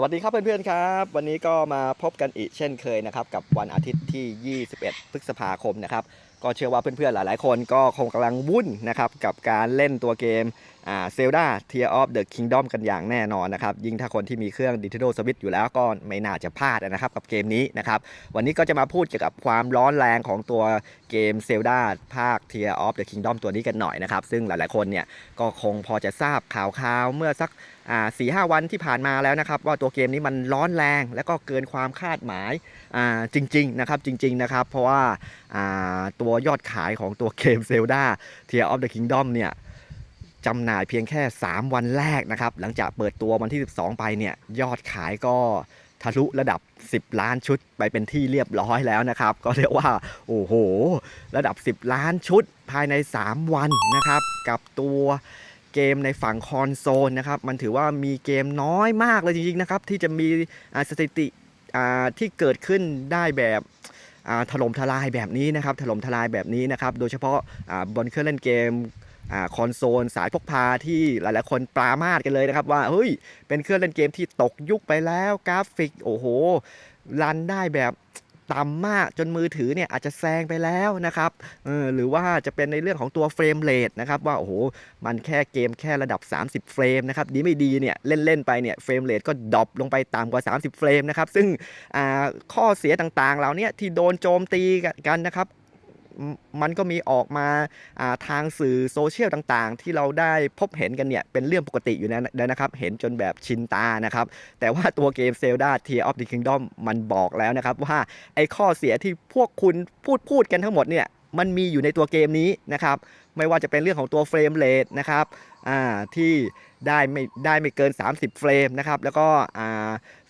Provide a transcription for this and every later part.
สวัสดีครับเพื่อนๆครับ วันนี้ก็มาพบกันอีกเช่นเคยนะครับ กับวันอาทิตย์ที่ 21 พฤษภาคมนะครับ ก็เชื่อว่าเพื่อนๆ หลายๆ คนก็คงกำลังวุ่นนะครับกับการเล่นตัวเกมอ่า Zelda Tear of the Kingdom กันอย่างแน่นอนนะครับ ยิ่งถ้าคนที่มีเครื่อง Nintendo Switch อยู่แล้วก็ไม่น่าจะพลาดนะครับกับเกมนี้นะครับ วันนี้ก็จะมาพูดเกี่ยวกับความร้อนแรงของตัวเกม Zelda ภาค Tear of the Kingdom ตัวนี้กันหน่อยนะครับ ซึ่งหลายๆ คนเนี่ยก็คงพอจะทราบข่าวๆเมื่อสักสี่ห้าวันที่ผ่านมาแล้วนะครับ ว่าตัวเกมนี้มันร้อนแรงแล้วก็เกินความคาดหมายจริง ๆ นะครับจริง ๆ นะครับ เพราะว่าาตัวยอดขายของตัวเกม Zelda Tear of the Kingdom เนี่ยจำหน่ายเพียงแค่ 3 วันแรกนะครับ หลังจากเปิดตัววันที่ 12 ไปเนี่ยยอดขายก็ทะลุระดับ 10 ล้านชุดไปเป็นที่เรียบร้อยแล้วนะครับ ก็เรียกว่า โอ้โห ระดับ 10 ล้านชุดภายใน 3 วันนะครับ กับตัวเกมในฝั่งคอนโซลนะครับ มันถือว่ามีเกมน้อยมากเลยจริงๆนะครับ ที่จะมีสถิติที่เกิดขึ้นได้แบบ ถล่มทลายแบบนี้นะครับถล่มทลายแบบนี้นะครับโดยเฉพาะบนเครื่องเล่นเกมอคอนโซลสายพกพาที่หลาย ๆ คนปรามาดกันเลยนะครับ ว่าเฮ้ยเป็นเครื่องเล่นเกมที่ตกยุคไปแล้วกราฟิกโอ้โหรันได้แบบ ต่ำมากจนมือถือเนี่ยอาจจะแซงไปแล้วนะครับเออหรือว่าจะเป็นในเรื่องของตัวเฟรมเรทนะครับว่าโอ้โหมันแค่เกมแค่ระดับ 30 เฟรมนะครับดีไม่ดีเนี่ยเล่น ๆ ไปเนี่ยเฟรมเรทก็ดรอปลงไปต่ำกว่า 30 เฟรมนะครับซึ่งอ่าข้อเสียต่างๆเหล่านี้ที่โดนโจมตีกันนะครับ มันก็มีออกมาาทางสื่อโซเชียลต่างๆ ที่เราได้พบเห็นกันเนี่ยเป็นเรื่องปกติอยู่แล้วนะครับ เห็นจนแบบชินตานะครับ แต่ว่าตัวเกม Zelda Tear of the Kingdom มันบอกแล้วนะครับว่าไอ้ข้อเสียที่พวกคุณพูดพูดกันทั้งหมดเนี่ยมันมีอยู่ในตัวเกมนี้นะครับ ไม่ว่าจะเป็นเรื่องของตัวเฟรมเรทนะครับที่ได้ไม่ได้ไม่เกิน 30 เฟรมนะครับ แล้วก็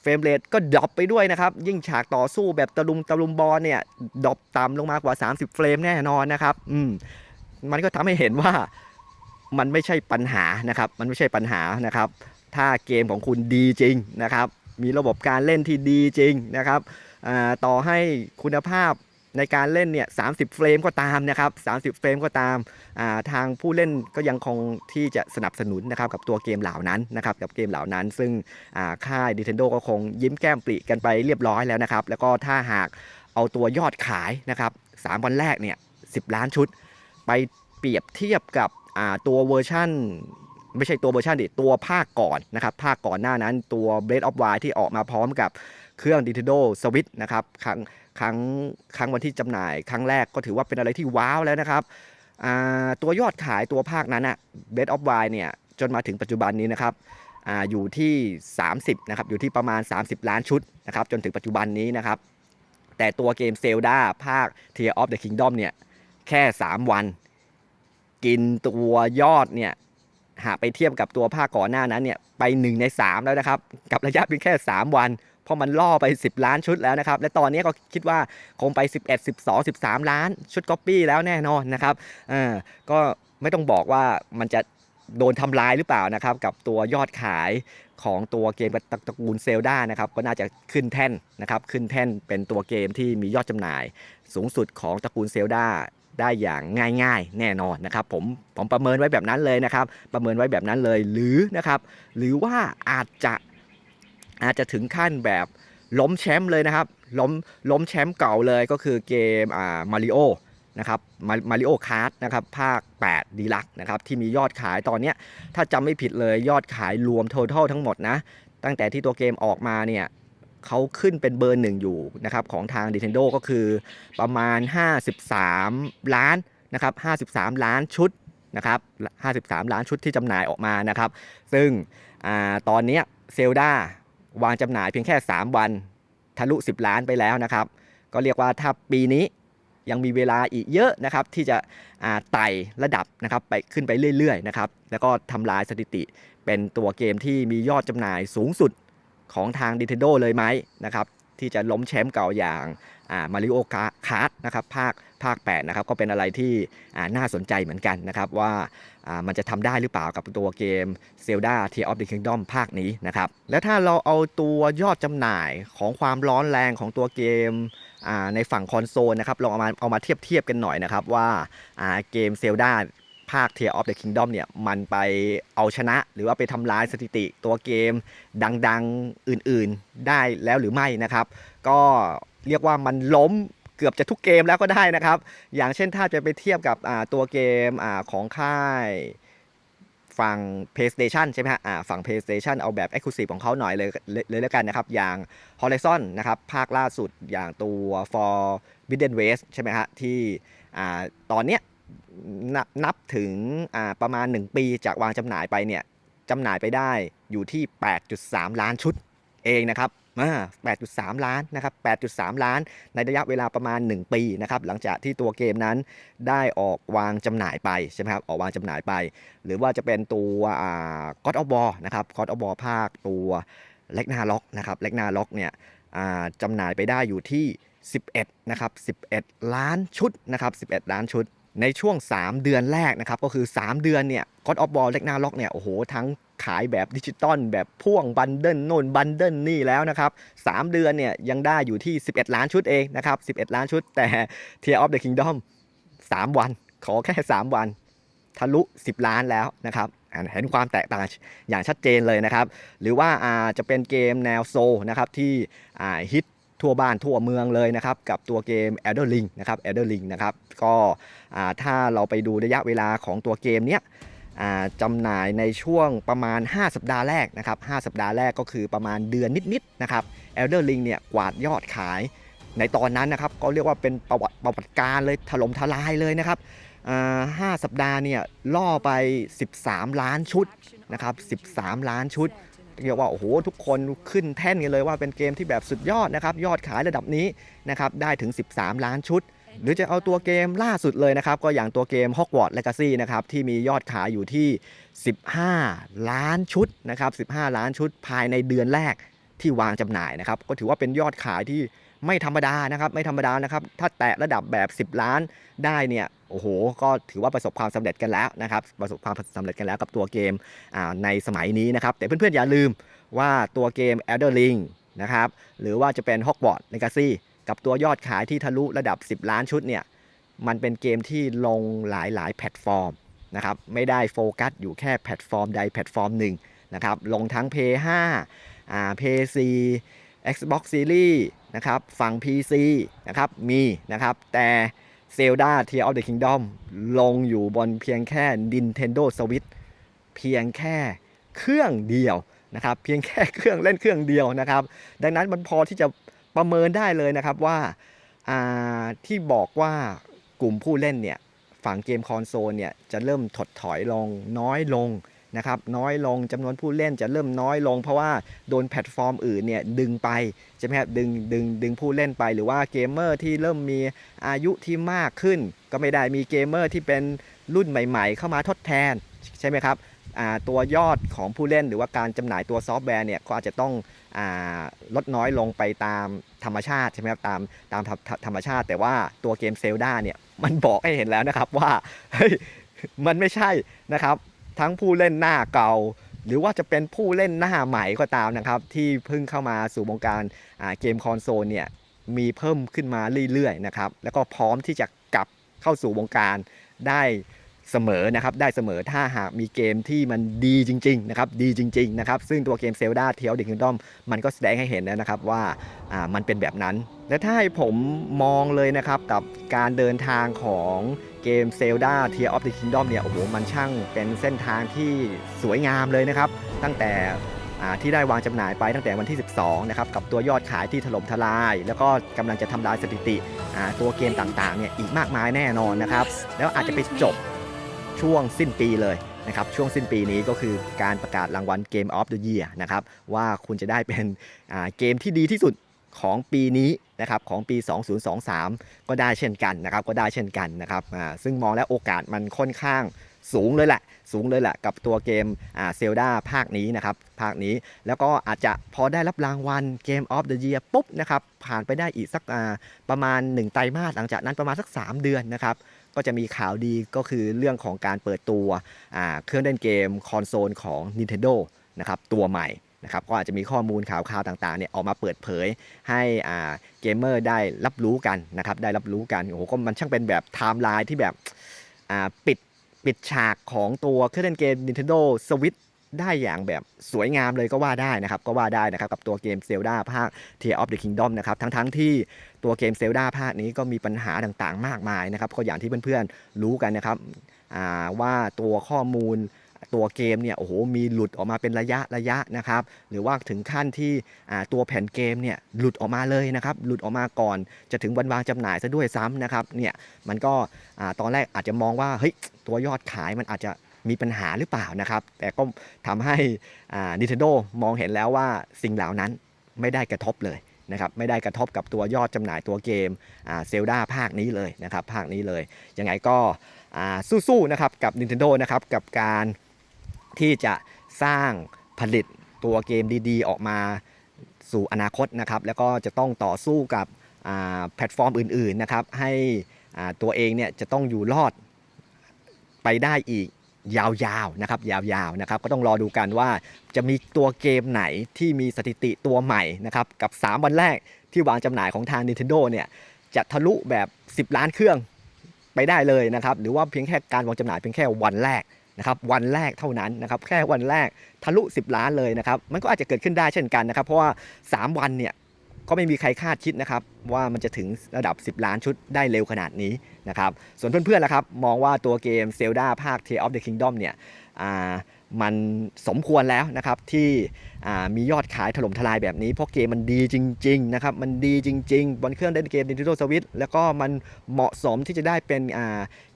รมเรทก็ดรอปไปด้วยนะครับ ยิ่งฉากต่อสู้แบบตะลุมตะลุมบอลเนี่ยดรอปต่ำลงมากว่า 30 เฟรมแน่นอนนะครับ อืมมันก็ทำให้เห็นว่ามันไม่ใช่ปัญหานะครับ มันไม่ใช่ปัญหานะครับ ถ้าเกมของคุณดีจริงนะครับ มีระบบการเล่นที่ดีจริงนะครับต่อให้คุณภาพ ในการเล่นเนี่ย30เฟรมก็ตามนะครับ30 เฟรมก็ตามอ่าทางผู้เล่นก็ยังคงที่จะสนับสนุนนะครับกับตัวเกมเหล่านั้นนะครับกับเกมเหล่านั้น ซึ่งอ่าค่าย Nintendo ก็คงยิ้มแก้มปริกันไปเรียบร้อยแล้วนะครับ แล้วก็ถ้าหากเอาตัวยอดขายนะครับ3วันแรกเนี่ย10ล้านชุด ไปเปรียบเทียบกับอ่าตัวเวอร์ชั่นไม่ใช่ตัวเวอร์ชันดิตัวภาคก่อนนะครับ ภาคก่อนหน้านั้นตัว Breath of Wild ที่ออกมาพร้อมกับเครื่อง Nintendo Switch นะครับครั้ง ครั้งครั้งวันที่จำหน่าย ครั้งแรกก็ถือว่าเป็นอะไรที่ว้าวแล้วนะครับตัวยอดขายตัวภาคนั้นอะ Breath of Wild เนี่ยจนมาถึงปัจจุบันนี้นะครับออยู่ที่ 30นะครับอยู่ที่ประมาณ 30 ล้านชุดนะครับจนถึงปัจจุบันนี้นะครับแต่ตัวเกม Zelda ภาค Tear of the Kingdom เนี่ยแค่ 3 วัน กินตัวยอดเนี่ย หากไปเทียบกับตัวภาคก่อนหน้านั้นเนี่ยไป 1 ใน 3 แล้วนะครับ กับระยะเพียงแค่ 3 วัน เพราะมันล่อไป 10 ล้านชุดแล้วนะครับ และตอนนี้ก็คิดว่าคงไป 11 12 13 ล้านชุดก๊อปปี้แล้วแน่นอนนะครับอ่าก็ไม่ต้องบอกว่ามันจะโดนทำลายหรือเปล่านะครับ กับตัวยอดขายของตัวเกมตระกูลเซลดานะครับ ก็น่าจะขึ้นแท่นนะครับ ขึ้นแท่นเป็นตัวเกมที่มียอดจำหน่าย สูงสุดของตระกูลเซลดา ได้อย่างง่ายๆ แน่นอนนะครับผมผมประเมินไว้แบบนั้นเลยนะครับ ประเมินไว้แบบนั้นเลยหรือนะครับหรือว่าอาจจะอาจจะถึงขั้นแบบล้มแชมป์เลยนะครับล้มล้มแชมป์เก่าเลยก็คือเกมอ่ามาริโอนะครับมาริโอคาร์ดนะครับภาค 8ดีลักนะครับที่มียอดขายตอนเนี้ยถ้าจำไม่ผิดเลยยอดขายรวมทั้งหมดนะ ตั้งแต่ที่ตัวเกมออกมาเนี่ย เขาขึ้นเป็นเบอร์หนึ่งอยู่นะครับของทาง Nintendo ก็คือประมาณ 53 ล้านนะครับ53 ล้านชุดนะครับ53 ล้านชุดที่จำหน่ายออกมานะครับ ซึ่งอตอนนี้เซลดาวางจำหน่ายเพียงแค่ 3 วันทะลุ 10 ล้านไปแล้วนะครับ ก็เรียกว่าถ้าปีนี้ยังมีเวลาอีกเยอะนะครับ ที่จะไต่ระดับนะครับไปขึ้นไปเรื่อยๆนะครับ แล้วก็ทำลายสถิติเป็นตัวเกมที่มียอดจำหน่ายสูงสุด ของทาง Nintendo เลยไหมนะครับที่จะล้มแชมป์เก่าอย่างมาริโอคาร์ดนะครับภาคภาค8นะครับก็เป็นอะไรที่น่าสนใจเหมือนกันนะครับว่ามันจะทำได้หรือเปล่ากับตัวเกม Zelda Tear of the Kingdom ภาคนี้นะครับแล้วถ้าเราเอาตัวยอดจำหน่ายของความร้อนแรงของตัวเกมในฝั่งคอนโซลนะครับลองเอามาเอามาเทียบเทียบกันหน่อยนะครับว่าอ่าเกม Zelda ภาค Tear of the Kingdom เนี่ยมันไปเอาชนะ หรือว่าไปทำลายสถิติตัวเกมดังๆอื่นๆได้แล้วหรือไม่นะครับ ก็เรียกว่ามันล้มเกือบจะทุกเกมแล้วก็ได้นะครับ อย่างเช่นถ้าจะไปเทียบกับตัวเกมอของค่ายฝั่ง PlayStation ใช่ไหมฮะฝั่ง PlayStation เอาแบบ Exclusive ของเขาหน่อยเลยเลยแล้วกันนะครับ อย่าง Horizon นะครับ ภาคล่าสุดอย่างตัว For Bidden West ใช่ไหมฮะ ที่อตอนเนี้ย นับนับถึงประมาณ 1 ปีจากวางจำหน่ายไปเนี่ยจำหน่ายไปได้อยู่ที่ 8.3 ล้านชุดเองนะครับอ่า8.3 ล้านนะครับ 8.3 ล้าน ในระยะเวลาประมาณ 1 ปีนะครับ หลังจากที่ตัวเกมนั้นได้ออกวางจำหน่ายไปใช่ไหมครับ ออกวางจำหน่ายไป หรือว่าจะเป็นตัวอ่า God of War นะครับ God of War ภาคตัวเล็กนาล็อกนะครับ เล็กนาล็อกเนี่ยจำหน่ายไปได้อยู่ที่ 11 นะครับ 11 ล้านชุดนะครับ 11 ล้านชุด ในช่วง 3 เดือนแรกนะครับก็คือ 3 เดือนเนี่ย God of War เล็กนาล็อกเนี่ยโอ้โหทั้งขายแบบดิจิตอลแบบพ่วงบันเดิลโน่นบันเดิลนี่แล้วนะครับ 3 เดือนเนี่ยยังได้อยู่ที่ 11 ล้านชุดเองนะครับ 11 ล้านชุด แต่ Tear of the Kingdom 3 วัน ขอแค่ 3 วัน ทะลุ 10 ล้านแล้วนะครับเห็นความแตกต่างอย่างชัดเจนเลยนะครับ หรือว่าอาจะเป็นเกมแนวโซนะครับที่ฮิต ทั่วบ้านทั่วเมืองเลยนะครับ กับตัวเกม Elder Ring นะครับ Elder Ring นะครับ ก็ถ้าเราไปดูระยะเวลาของตัวเกมเนี้ยจำหน่ายในช่วงประมาณ 5 สัปดาห์แรกนะครับ5สัปดาห์แรกก็คือประมาณเดือนนิดๆนะครับ Elder Ring เนี่ยกวาดยอดขายในตอนนั้นนะครับ ก็เรียกว่าเป็นประวัติประวัติการเลยถล่มทลายเลยนะครับอ่าห้าสัปดาห์เนี่ยล่อไป 13 ล้านชุดนะครับ 13 ล้านชุด เรียกว่าโอ้โหทุกคนขึ้นแท่นกันเลยว่าเป็นเกมที่แบบสุดยอดนะครับยอดขายระดับนี้นะครับได้ถึง 13 ล้านชุด หรือจะเอาตัวเกมล่าสุดเลยนะครับก็อย่างตัวเกม Hogwarts Legacy นะครับที่มียอดขายอยู่ที่ 15 ล้านชุดนะครับ15 ล้านชุดภายในเดือนแรก ที่วางจำหน่ายนะครับ ก็ถือว่าเป็นยอดขายที่ไม่ธรรมดานะครับ ไม่ธรรมดานะครับ ถ้าแตะระดับแบบ 10 ล้านได้เนี่ยโอ้โห ก็ถือว่าประสบความสำเร็จกันแล้วนะครับ ประสบความสำเร็จกันแล้วกับตัวเกมในสมัยนี้นะครับ แต่เพื่อนๆอย่าลืมว่าตัวเกม Elder Ring นะครับ หรือว่าจะเป็น Hogwarts Legacy กับตัวยอดขายที่ทะลุระดับ 10 ล้านชุดเนี่ย มันเป็นเกมที่ลงหลายๆ แพลตฟอร์มนะครับ ไม่ได้โฟกัสอยู่แค่แพลตฟอร์มใดแพลตฟอร์มหนึ่งนะครับ ลงทั้ง Play 5 อ่า Play 4 Xbox Series นะครับฝั่ง PC นะครับมีนะครับ แต่ Zelda Tear of the Kingdom ลงอยู่บนเพียงแค่ Nintendo Switch เพียงแค่เครื่องเดียวนะครับ เพียงแค่เครื่องเล่นเครื่องเดียวนะครับ ดังนั้นมันพอที่จะประเมินได้เลยนะครับว่าอ่าที่บอกว่ากลุ่มผู้เล่นเนี่ยฝั่งเกมคอนโซลเนี่ยจะเริ่มถดถอยลงน้อยลง นะครับน้อยลงจำนวนผู้เล่นจะเริ่มน้อยลง เพราะว่าโดนแพลตฟอร์มอื่นเนี่ยดึงไปใช่ไหมครับดึงดึงดึงผู้เล่นไปหรือว่าเกมเมอร์ที่เริ่มมีอายุที่มากขึ้น ก็ไม่ได้มีเกมเมอร์ที่เป็นรุ่นใหม่ ๆ เข้ามาทดแทนใช่ไหมครับตัวยอดของผู้เล่นหรือว่าการจำหน่ายตัวซอฟต์แวร์เนี่ยก็อาจจะต้องอลดน้อยลงไปตามธรรมชาติใช่ไหมครับตามตามธรรธรรมชาติ แต่ว่าตัวเกมเซลดาเนี่ยมันบอกให้เห็นแล้วนะครับว่าเฮ้ยมันไม่ใช่นะครับ ทั้งผู้เล่นหน้าเก่า หรือว่าจะเป็นผู้เล่นหน้าใหม่ก็ตามนะครับ ที่เพิ่งเข้ามาสู่วงการาเกมคอนโซลเนี่ยมีเพิ่มขึ้นมาเรื่อยๆนะครับแล้วก็พร้อมที่จะกลับเข้าสู่วงการได้ เสมอนะครับได้เสมอถ้าหากมีเกมที่มันดีจริงๆนะครับดีจริงๆนะครับซึ่งตัวเกม Zelda Tears of the Kingdom มันก็แสดงให้เห็นแล้วนะครับว่าอ่ามันเป็นแบบนั้น และถ้าให้ผมมองเลยนะครับกับการเดินทางของเกม Zelda Tears of the Kingdom เนี่ยโอ้โหมันช่างเป็นเส้นทางที่สวยงามเลยนะครับตั้งแต่ที่ได้วางจำหน่ายไปตั้งแต่วันที่ 12 นะครับ กับตัวยอดขายที่ถล่มทลาย แล้วก็กำลังจะทำลายสถิติตัวเกมต่างๆเนี่ยอีกมากมายแน่นอนนะครับ แล้วอาจจะไปจบ ช่วงสิ้นปีเลยนะครับช่วงสิ้นปีนี้ก็คือการประกาศรางวัล Game of the Year นะครับว่าคุณจะได้เป็นเกมที่ดีที่สุดของปีนี้นะครับของปี 2023 ก็ได้เช่นกันนะครับก็ได้เช่นกันนะครับซึ่งมองแล้วโอกาสมันค่อนข้างสูงเลยแหละ สูงเลยแหละกับตัวเกมเซลดาภาคนี้นะครับ ภาคนี้แล้วก็อาจจะพอได้รับรางวัล Game of the Year ปุ๊บนะครับ ผ่านไปได้อีกสักประมาณ 1 ไตรมาสหลังจากนั้นประมาณสัก 3 เดือนนะครับ ก็จะมีข่าวดีก็คือเรื่องของการเปิดตัวเครื่องเล่นเกมคอนโซลของ Nintendo นะครับตัวใหม่นะครับก็อาจจะมีข้อมูลข่าวข่าวต่างๆเนี่ยออกมาเปิดเผยให้อ่าเกมเมอร์ได้รับรู้กันนะครับได้รับรู้กันโอ้โหก็มันช่างเป็นแบบไทม์ไลน์ที่แบบอ่าปิดปิดฉากของตัวเครื่องเล่นเกม Nintendo Switch ได้อย่างแบบสวยงามเลยก็ว่าได้นะครับ ก็ว่าได้นะครับกับตัวเกม Zelda ภาค Tear of the Kingdom นะครับ ทั้งๆที่ตัวเกม Zelda ภาคนี้ก็มีปัญหาต่างๆ มากมายนะครับก็อย่างที่เพื่อนๆรู้กันนะครับว่าตัวข้อมูลตัวเกมเนี่ยโอ้โหมีหลุดออกมาเป็นระยะระยะนะครับ หรือว่าถึงขั้นที่ตัวแผ่นเกมเนี่ยหลุดออกมาเลยนะครับ หลุดออกมาก่อน จะถึงวันวางจำหน่ายซะด้วยซ้ำนะครับเนี่ยมันก็ตอนแรกอาจจะมองว่าเฮ้ยตัวยอดขายมันอาจจะ มีปัญหาหรือเปล่านะครับ แต่ก็ทำให้อ่า Nintendo มองเห็นแล้วว่าสิ่งเหล่านั้นไม่ได้กระทบเลยนะครับไม่ได้กระทบกับตัวยอดจำหน่ายตัวเกมเซลดาภาคนี้เลยนะครับภาคนี้เลย ยังไงก็สู้ๆนะครับกับ Nintendo นะครับกับการที่จะสร้างผลิตตัวเกมดีๆ ออกมาสู่อนาคตนะครับแล้วก็จะต้องต่อสู้กับแพลตฟอร์มอื่นๆนะครับให้ตัวเองเนี่ยจะต้องอยู่รอดไปได้อีก ยาวๆนะครับยาวๆนะครับก็ต้องรอดูกันว่าจะมีตัวเกมไหนที่มีสถิติตัวใหม่นะครับกับ 3 วันแรกที่วางจำหน่ายของทาง Nintendo เนี่ยจะทะลุแบบ 10 ล้านเครื่องไปได้เลยนะครับหรือว่าเพียงแค่การวางจำหน่ายเพียงแค่วันแรกนะครับวันแรกเท่านั้นนะครับแค่วันแรกทะลุ 10 ล้านเลยนะครับมันก็อาจจะเกิดขึ้นได้เช่นกันนะครับเพราะว่า 3 วันเนี่ย ก็ไม่มีใครคาดคิดนะครับว่ามันจะถึงระดับ 10 ล้านชุดได้เร็วขนาดนี้นะครับส่วนเพื่อนๆล่ะครับมองว่าตัวเกม Zelda ภาค Tear of the Kingdom เนี่ยอ่า มันสมควรแล้วนะครับที่มียอดขายถล่มทลายแบบนี้ เพราะเกมมันดีจริงๆนะครับมันดีจริงๆ บนเครื่องเล่นเกม Nintendo Switch แล้วก็มันเหมาะสมที่จะได้เป็น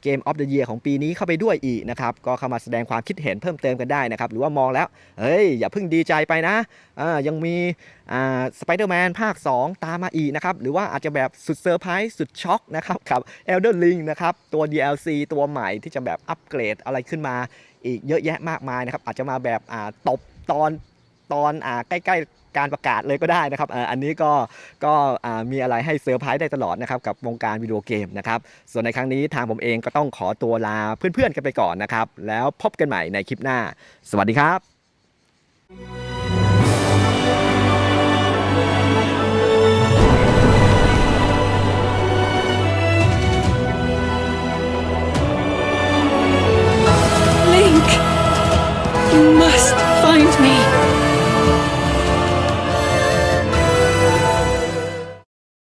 เกม of the Year ของปีนี้เข้าไปด้วยอีกนะครับก็เข้ามาแสดงความคิดเห็นเพิ่มเติมกันได้นะครับหรือว่ามองแล้วเฮ้ยอย่าเพิ่งดีใจไปนะอ่ายังมีสไปเดอร์แมนภาค 2 ตามมาอีกนะครับหรือว่าอาจจะแบบสุดเซอร์ไพรส์สุดช็อกนะครับกับ Elden Ring นะครับตัว DLC ตัวใหม่ที่จะแบบอัปเกรดอะไรขึ้นมา อีกเยอะแยะมากมายนะครับอาจจะมาแบบอ่าตบตอนตอนอ่าใกล้ๆการประกาศเลยก็ได้นะครับอันนี้ก็ก็มีอะไรให้เซอร์ไพรส์ได้ตลอดนะครับกับวงการวิดีโอเกมนะครับส่วนในครั้งนี้ทางผมเองก็ต้องขอตัวลาเพื่อนๆกันไปก่อนนะครับแล้วพบกันใหม่ในคลิปหน้า สวัสดีครับ